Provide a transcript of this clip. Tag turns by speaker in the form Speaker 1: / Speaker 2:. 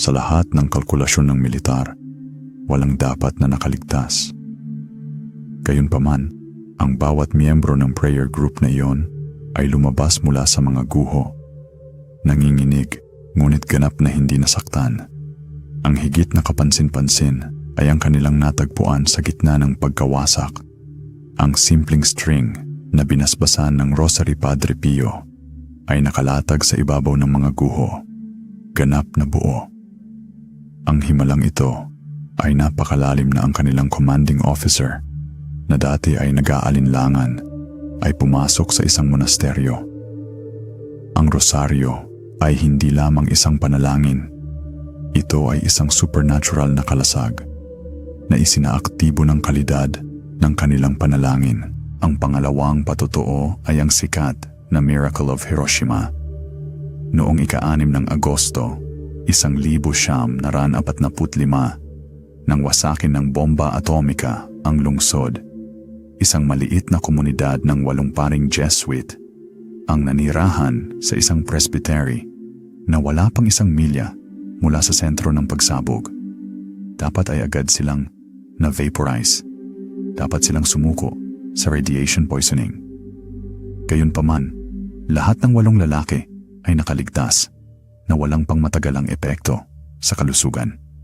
Speaker 1: Sa lahat ng kalkulasyon ng militar, walang dapat na nakaligtas. Gayunpaman, ang bawat miyembro ng prayer group na iyon ay lumabas mula sa mga guho. Nanginginig, ngunit ganap na hindi nasaktan. Ang higit na kapansin-pansin ay ang kanilang natagpuan sa gitna ng pagkawasak. Ang simpleng string na binasbasan ng Rosary Padre Pio ay nakalatag sa ibabaw ng mga guho. Ganap na buo. Ang himalang ito ay napakalalim na ang kanilang commanding officer na dati ay nag-aalinlangan ay pumasok sa isang monasteryo. Ang rosaryo ay hindi lamang isang panalangin. Ito ay isang supernatural na kalasag na isinaaktibo ng kalidad ng kanilang panalangin. Ang pangalawang patotoo ay ang sikat na Miracle of Hiroshima. Noong ika-anim ng Agosto, isang libo siyam na ran apat na putlima nang wasakin ng bomba atomika ang lungsod. Isang maliit na komunidad ng walong paring Jesuit ang nanirahan sa isang presbytery na wala pang isang milya mula sa sentro ng pagsabog. Dapat ay agad silang na-vaporize. Dapat silang sumuko sa radiation poisoning. Gayunpaman, lahat ng walong lalaki ay nakaligtas na walang pangmatagalang epekto sa kalusugan.